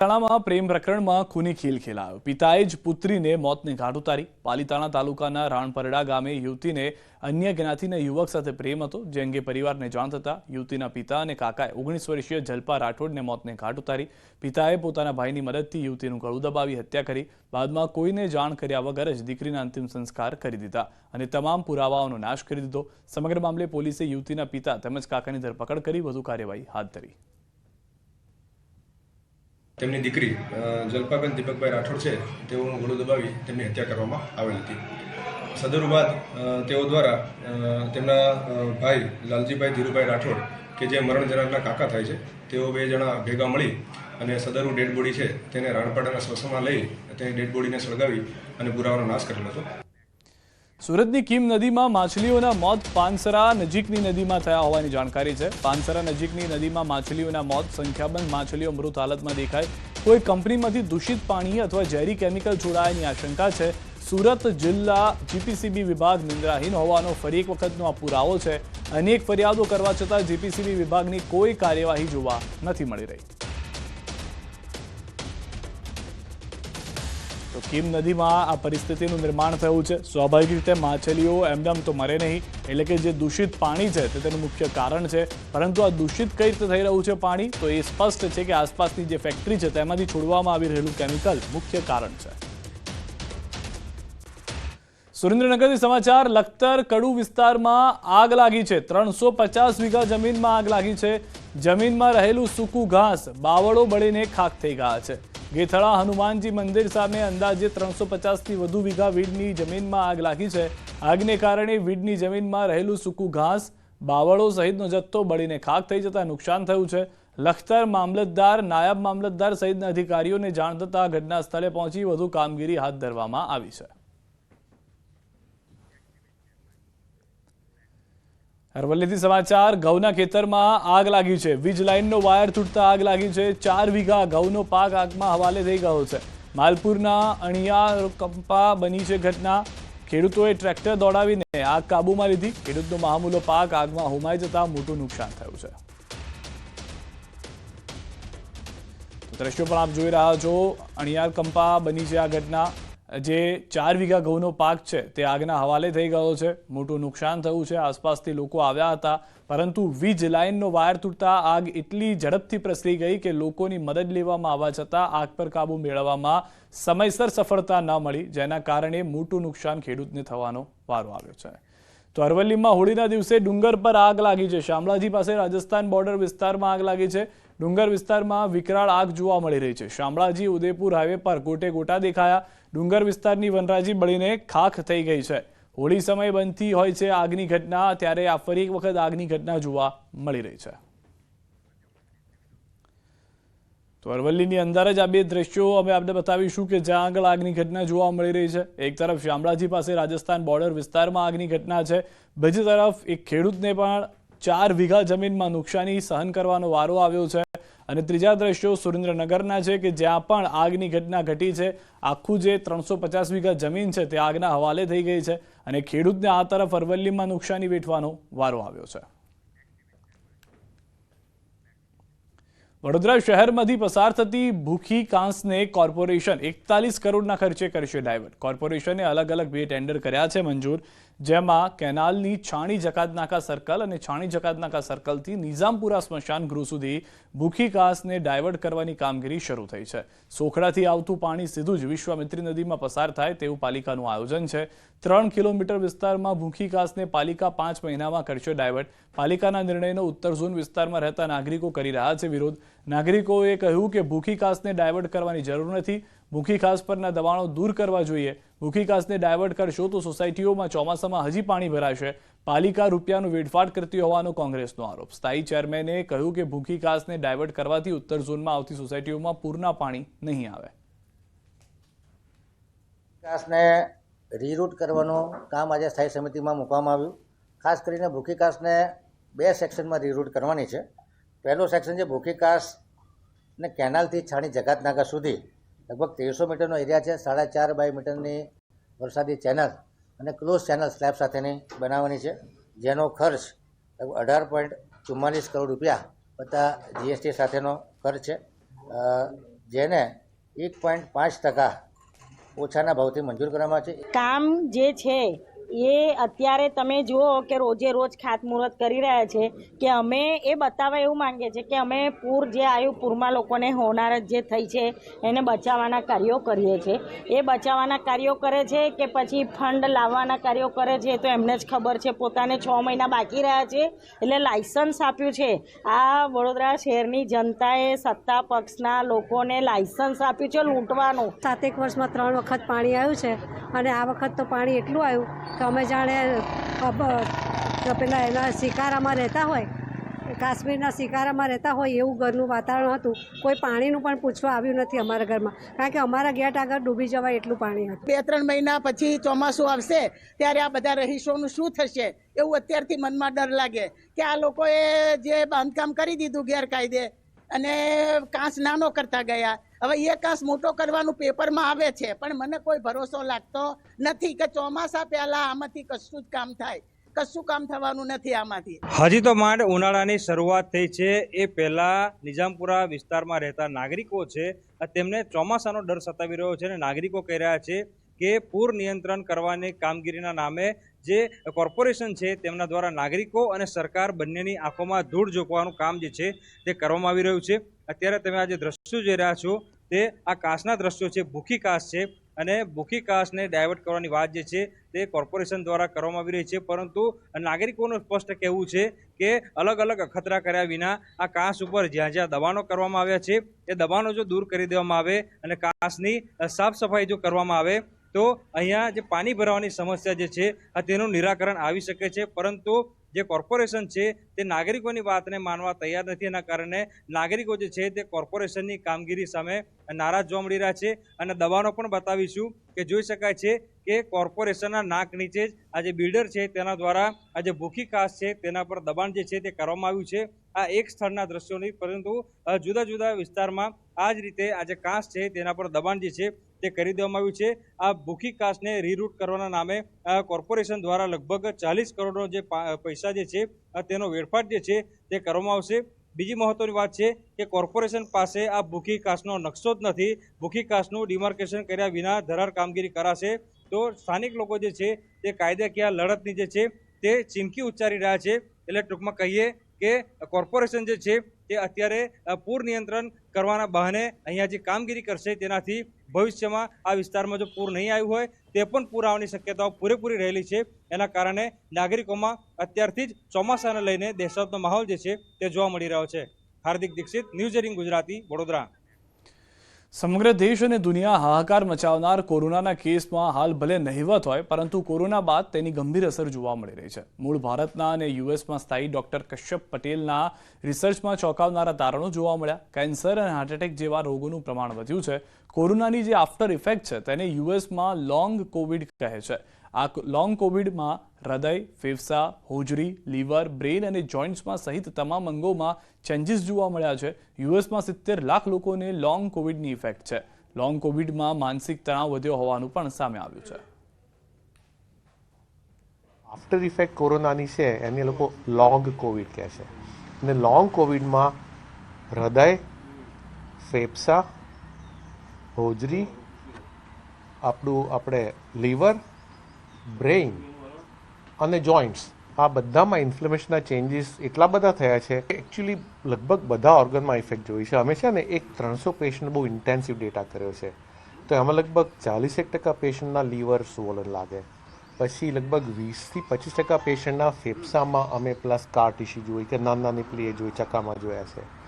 પાલિતાણામાં પ્રેમ પ્રકરણમાં ખૂની ખેલ ખેલાયો. પિતાએ જ પુત્રીને મોતને ઘાટ ઉતારી. પાલિતાણા તાલુકાના રાણપરડા ગામે યુવતીને અન્ય જ્ઞાતિના યુવક સાથે પ્રેમ હતો, જે અંગે પરિવારને જાણ થતા યુવતીના પિતા અને કાકાએ ઓગણીસ વર્ષીય જલપા રાઠોડને મોતને ઘાટ ઉતારી. પિતાએ પોતાના ભાઈની મદદથી યુવતીનું ગળું દબાવી હત્યા કરી. બાદમાં કોઈને જાણ કર્યા વગર જ દીકરીના અંતિમ સંસ્કાર કરી દીધા અને તમામ પુરાવાઓનો નાશ કરી દીધો. સમગ્ર મામલે પોલીસે યુવતીના પિતા તેમજ કાકાની ધરપકડ કરી, વધુ કાર્યવાહી હાથ ધરી. તેમની દીકરી જલપાબેન દીપકભાઈ રાઠોડ છે તેઓનું ગળું દબાવી તેમની હત્યા કરવામાં આવેલ હતી. સદરુ બાદ તેઓ દ્વારા તેમના ભાઈ લાલજીભાઈ ધીરુભાઈ રાઠોડ કે જે મરણ જનારના કાકા થાય છે, તેઓ બે જણા ભેગા મળી અને સદરુ ડેડ બોડી છે તેને રાણપાડાના શ્વસનમાં લઈ તેની ડેડ બોડીને સળગાવી અને પુરાવાનો નાશ કરેલો હતો. સુરતની કીમ નદીમાં માછલીઓના મોત પાનસરા નજીકની નદીમાં થયા હોવાની જાણકારી છે. પાનસરા નજીકની નદીમાં માછલીઓના મોત સંખ્યાબંધ માછલીઓ મૃત હાલતમાં દેખાય. કોઈ કંપનીમાંથી દૂષિત પાણી અથવા ઝેરી કેમિકલ જોડાયાની આશંકા છે. સુરત જિલ્લા જીપીસીબી વિભાગ નિંદ્રાહીન હોવાનો ફરી એક વખતનો આ પુરાવો છે. અનેક ફરિયાદો કરવા છતાં જીપીસીબી વિભાગની કોઈ કાર્યવાહી જોવા નથી મળી રહી. તો કીમ નદીમાં આ પરિસ્થિતિનું નિર્માણ થયું છે. સ્વાભાવિક રીતે માછલીઓ એમદમ તો મરે નહીં, એટલે કે જે દૂષિત પાણી છે તે તેનું મુખ્ય કારણ છે. પરંતુ આ દૂષિત કઈ રીતે થઈ રહ્યું છે પાણી? તો એ સ્પષ્ટ છે કે આસપાસની જે ફેક્ટરી છે તેમાંથી છોડવામાં આવી રહેલું કેમિકલ મુખ્ય કારણ છે. સુરેન્દ્રનગરથી સમાચાર, લખતર, કડુ વિસ્તારમાં આગ લાગી છે. ત્રણસો પચાસ વીઘા જમીનમાં આગ લાગી છે. જમીનમાં રહેલું સૂકું ઘાસ બાવળો બળીને ખાક થઈ ગયા છે. ગેથળા હનુમાનજી મંદિર સામે અંદાજે ત્રણસો પચાસથી વધુ વીઘા વીડની જમીનમાં આગ લાગી છે. આગને કારણે વીડની જમીનમાં રહેલું સૂકું ઘાસ, બાવળો સહિતનો જથ્થો બળીને ખાક થઈ જતા નુકસાન થયું છે. લખતર મામલતદાર, નાયબ મામલતદાર સહિતના અધિકારીઓને જાણ થતાં ઘટના સ્થળે પહોંચી વધુ કામગીરી હાથ ધરવામાં આવી છે. અરવલ્લીથી સમાચાર, ઘઉંના ખેતરમાં આગ લાગી છે. વીજ લાઇનનો વાયર તૂટતા આગ લાગી છે. ચાર વીઘા ઘઉંનો પાક આગમાં હવાલે થઈ ગયો છે. માલપુરના અણિયા કંપા બની છે ઘટના. ખેડૂતોએ ટ્રેક્ટર દોડાવીને આગ કાબૂમાં લીધી. ખેડૂતનો મહામૂલો પાક આગમાં હોમાઈ જતા મોટું નુકસાન થયું છે. દ્રશ્યો પણ આપ જોઈ રહ્યા છો. અણિયાર કંપા બની છે આ ઘટના. જે ચાર વીઘા ઘઉંનો પાક છે, તે આગના હવાલે થઈ ગયો છે. મોટું નુકસાન થયું છે. આસપાસથી લોકો આવ્યા હતા. પરંતુ વીજ લાઇનનો વાયર તૂટતા આગ એટલી ઝડપથી પ્રસરી ગઈ કે લોકોની મદદ લેવામાં આવવા છતાં આગ પર કાબુ મેળવવામાં સમયસર સફળતા ન મળી, જેના કારણે મોટું નુકસાન ખેડૂતને થવાનો વારો આવ્યો છે. તો અરવલ્લીમાં હોળીના દિવસે ડુંગર પર આગ લાગી છે. શામળાજી પાસે રાજસ્થાન બોર્ડર વિસ્તારમાં આગ લાગી છે. ડુંગર વિસ્તારમાં વિકરાળ આગ જોવા મળી રહી છે. શામળાજી ઉદયપુર હાઈવે પર ગોટે ગોટા દેખાયા. ડુંગર વિસ્તારની વનરાજી બળીને ખાખ થઈ ગઈ છે. હોળી સમયે બનતી હોય છે આગની ઘટના, ત્યારે આ ફરી એક વખત આગની ઘટના જોવા મળી રહી છે. તો અરવલ્લીની અંદર જ આ બે દ્રશ્યો અમે આપને બતાવીશું કે જ્યાં આગળ આગની ઘટના જોવા મળી રહી છે. એક તરફ શામળાજી પાસે રાજસ્થાન બોર્ડર વિસ્તારમાં આગની ઘટના છે. બીજી તરફ એક ખેડૂતને પણ ચાર વીઘા જમીનમાં નુકસાની સહન કરવાનો વારો આવ્યો છે. અને ત્રીજા દ્રશ્યો સુરેન્દ્રનગરના છે કે જ્યાં પણ આગની ઘટના ઘટી છે. આખું જે ત્રણસો વીઘા જમીન છે તે આગના હવાલે થઈ ગઈ છે અને ખેડૂતને આ તરફ અરવલ્લીમાં નુકસાની વેઠવાનો વારો આવ્યો છે. વડોદરા શહેરમાંથી પસાર થતી ભૂખી કાંસને કોર્પોરેશન એકતાલીસ કરોડના ખર્ચે કરશે ડાયવર્ટ. કોર્પોરેશને અલગ અલગ બે ટેન્ડર કર્યા છે, મંજૂર. જેમાં કેનાલની છાણી જકાતનાકા સર્કલ અને છાણી જકાતનાકા સર્કલથી નિઝામપુરા સ્મશાન ગૃહ સુધી ભૂખી કાંસને ડાયવર્ટ કરવાની કામગીરી શરૂ થઈ છે. સોખડાથી આવતું પાણી સીધું જ વિશ્વામિત્રી નદીમાં પસાર થાય તેવું પાલિકાનું આયોજન છે. ત્રણ કિલોમીટર વિસ્તારમાં ભૂખી કાંસને પાલિકા પાંચ મહિનામાં કરશે ડાયવર્ટ પાલિકાના નિર્ણયનો ઉત્તર ઝોન વિસ્તારમાં રહેતા નાગરિકો કરી રહ્યા છે વિરોધ. નાગરિકોએ કહ્યું કે ભૂખી કાંસને ડાયવર્ટ કરવાની જરૂર નથી. ભૂખી ઘાસ પરના દબાણો દૂર કરવા જોઈએ. ભૂખી ડાયવર્ટ કરશો તો સોસાયટીઓમાં ચોમાસામાં હજી પાણી ભરાશે. પાલિકા રૂપિયાનું વેડફાટ કરતી હોવાનો કોંગ્રેસનો આરોપ. સ્થાયી ચેરમેને કહ્યું કે ભૂખીકાસને ડાયવર્ટ કરવાથી ઉત્તર ઝોનમાં આવતી સોસાયટીઓમાં પૂરના પાણી નહીં આવે. કાસને રીરૂટ કરવાનું કામ આજે સ્થાયી સમિતિમાં મૂકવામાં આવ્યું. ખાસ કરીને ભૂખીકાસને બે સેક્શનમાં રીરૂટ કરવાની છે. પહેલું સેક્શન છે ભૂખીકાસ ને કેનાલથી છાણી જગાતનાગર સુધી લગભગ ત્રેસો મીટરનો એરિયા છે, સાડા ચાર બાય મીટરની વરસાદી ચેનલ અને ક્લોઝ ચેનલ સ્લેબ સાથેની બનાવવાની છે, જેનો ખર્ચ અઢાર પોઈન્ટ ચુમ્માલીસ કરોડ રૂપિયા વત્તા જીએસટી સાથેનો ખર્ચ છે. જેને એક પોઈન્ટ પાંચ ટકા ઓછાના ભાવથી મંજૂર કરવામાં છે. કામ જે છે એ અત્યારે તમે જુઓ કે રોજે રોજ ખાતમુહૂર્ત કરી રહ્યા છે કે અમે એ બતાવવા એવું માંગીએ છીએ કે અમે પૂર જે આવ્યું, પૂરમાં લોકોને હોનાર જે થઈ છે, એને બચાવવાના કાર્યો કરીએ છીએ. એ બચાવવાના કાર્યો કરે છે કે પછી ફંડ લાવવાના કાર્યો કરે છે તો એમને જ ખબર છે. પોતાને છ મહિના બાકી રહ્યા છે એટલે લાયસન્સ આપ્યું છે. આ વડોદરા શહેરની જનતાએ સત્તા પક્ષના લોકોને લાયસન્સ આપ્યું છે લૂંટવાનું. સાતેક વર્ષમાં ત્રણ વખત પાણી આવ્યું છે અને આ વખત તો પાણી એટલું આવ્યું કે અમે જાણે પેલા એના શિકારામાં રહેતા હોય, કાશ્મીરના શિકારામાં રહેતા હોય એવું ઘરનું વાતાવરણ હતું. કોઈ પાણીનું પણ પૂછવા આવ્યું નથી અમારા ઘરમાં. કારણ કે અમારા ગેટ આગળ ડૂબી જવાય એટલું પાણી હતું. બે ત્રણ મહિના પછી ચોમાસું આવશે, ત્યારે આ બધા રહીશોનું શું થશે? એવું અત્યારથી મનમાં ડર લાગે કે આ લોકોએ જે બાંધકામ કરી દીધું ગેરકાયદે અને કાંસ નાનો કરતા ગયા. હવે એ કાંસ મોટો કરવાનું પેપરમાં આવે છે, પણ મને કોઈ ભરોસો લાગતો નથી કે ચોમાસા પહેલા આમાંથી કશું જ કામ થાય. કશું કામ થવાનું નથી આમાંથી. હજી તો માંડ ઉનાળાની શરૂઆત થઈ છે. એ પહેલા નિઝામપુરા વિસ્તારમાં રહેતા નાગરિકો છે તેમને ચોમાસાનો ડર સતાવી રહ્યો છે અને નાગરિકો કહી રહ્યા છે કે પૂર નિયંત્રણ કરવાની કામગીરીના નામે જે કોર્પોરેશન છે તેમના દ્વારા નાગરિકો અને સરકાર બંનેની આંખોમાં ધૂળ ઝોકવાનું કામ જે છે તે કરવામાં આવી રહ્યું છે. અત્યારે તમે આ જે દ્રશ્યો જોઈ રહ્યા છો, તે આ કાસના દ્રશ્યો છે, ભૂખી કાસ છે. અને ભૂખી કાસને ડાયવર્ટ કરવાની વાત જે છે, તે કોર્પોરેશન દ્વારા કરવામાં આવી રહી છે. પરંતુ નાગરિકોનું સ્પષ્ટ કહેવું છે કે અલગ અલગ અખતરા કર્યા વિના આ કાંસ ઉપર જ્યાં જ્યાં દબાણો કરવામાં આવ્યા છે, એ દબાણો જો દૂર કરી દેવામાં આવે અને કાંસની સાફ સફાઈ જો કરવામાં આવે, તો અહીંયા જે પાણી ભરાવાની સમસ્યા જે છે તેનું નિરાકરણ આવી શકે છે. પરંતુ જે કોર્પોરેશન છે, તે નાગરિકોની વાતને માનવા તૈયાર નથી. એના કારણે નાગરિકો જે છે, તે કોર્પોરેશનની કામગીરી સામે નારાજ જોવા મળી રહ્યા છે. અને દબાણો પણ બતાવીશું કે જોઈ શકાય છે કે કોર્પોરેશનના નાક નીચે જ આ જે બિલ્ડર છે, તેના દ્વારા આ જે ભૂખી કાસ છે, તેના પર દબાણ જે છે, તે કરવામાં આવ્યું છે. આ એક સ્થળના દ્રશ્યો નહીં પરંતુ જુદા જુદા વિસ્તારમાં આ જ રીતે આ જે કાંસ છે, તેના પર દબાણ જે છે તે કરી દેવામાં આવ્યું છે. આ ભૂખી કાસને રીરૂટ કરવાના નામે કોર્પોરેશન દ્વારા લગભગ ચાલીસ કરોડનો જે પૈસા જે છે તેનો વેડફાટ જે છે, તે કરવામાં આવશે. બીજી મહત્વની વાત છે કે કોર્પોરેશન પાસે આ ભૂખી કાસનો નકશો જ નથી. ભૂખી કાસનું ડિમાર્કેશન કર્યા વિના ધરાર કામગીરી કરાશે. તો સ્થાનિક લોકો જે છે, તે કાયદાકીય લડતની જે છે, તે ચીમકી ઉચ્ચારી રહ્યા છે. એટલે ટૂંકમાં કહીએ કે કોર્પોરેશન જે છે તે અત્યારે પૂર નિયંત્રણ કરવાના બહાને અહીંયા જે કામગીરી કરશે તેનાથી ભવિષ્યમાં આ વિસ્તારમાં જો પૂર નહીં આવ્યું હોય, તે પણ પૂર આવવાની શક્યતાઓ પૂરેપૂરી રહેલી છે. એના કારણે નાગરિકોમાં અત્યારથી જ ચોમાસાને લઈને દહેશતનો માહોલ જે છે તે જોવા મળી રહ્યો છે. Hardik Dixit, news eighteen Gujarati, Vadodara. સમગ્ર દેશ અને દુનિયા હાહાકાર મચાવનાર કોરોનાના કેસમાં હાલ ભલે નહીવત હોય, પરંતુ કોરોના બાદ તેની ગંભીર અસર જોવા મળી રહી છે. મૂળ ભારતના અને યુએસમાં સ્થાયી ડોક્ટર કશ્યપ પટેલના રિસર્ચમાં ચોંકાવનારા તારણો જોવા મળ્યા. કેન્સર અને હાર્ટ એટેક જેવા રોગોનું પ્રમાણ વધ્યું છે. કોરોનાની જે આફ્ટર ઇફેક્ટ છે, તેને યુએસમાં લોંગ કોવિડ કહે છે. આ લોંગ કોવિડમાં હૃદય, ફેફસા, હોજરી, લીવર બ્રેન અને જોઇન્ટ્સમાં સહિત તમામ અંગોમાં ચેન્જીસ જોવા મળ્યા છે. યુએસમાં સિત્તેર લાખ લોકોને લોંગ કોવિડની ઇફેક્ટ છે. લોંગ કોવિડમાં માનસિક તણાવ વધ્યો હોવાનું પણ સામે આવ્યું છે. આફ્ટર ઇફેક્ટ કોરોનાની છે, એને લોકો લોંગ કોવિડ કહે છે. અને લોંગ કોવિડમાં હૃદય, ફેફસા, હોજરી, આપણું આપણે લીવર બ્રેઇન અને જોઇન્ટ્સ, આ બધામાં ઇન્ફ્લેમેશનના ચેન્જીસ એટલા બધા થયા છે એકચ્યુઅલી લગભગ બધા ઓર્ગનમાં ઇફેક્ટ જોઈ છે. અમે છે ને એક ત્રણસો પેશન્ટ બહુ ઇન્ટેન્સિવ ડેટા કર્યો છે. તો એમાં લગભગ ચાલીસેક ટકા પેશન્ટના લીવર, સ્વોલન લાગે. પછી લગભગ વીસથી પચીસ ટકા પેશન્ટના ફેફસામાં અમે પ્લસ કાર ટીસ્યુ જોઈ કે નાની નાની પ્લે જોઈ, ચકામાં જોયા છે.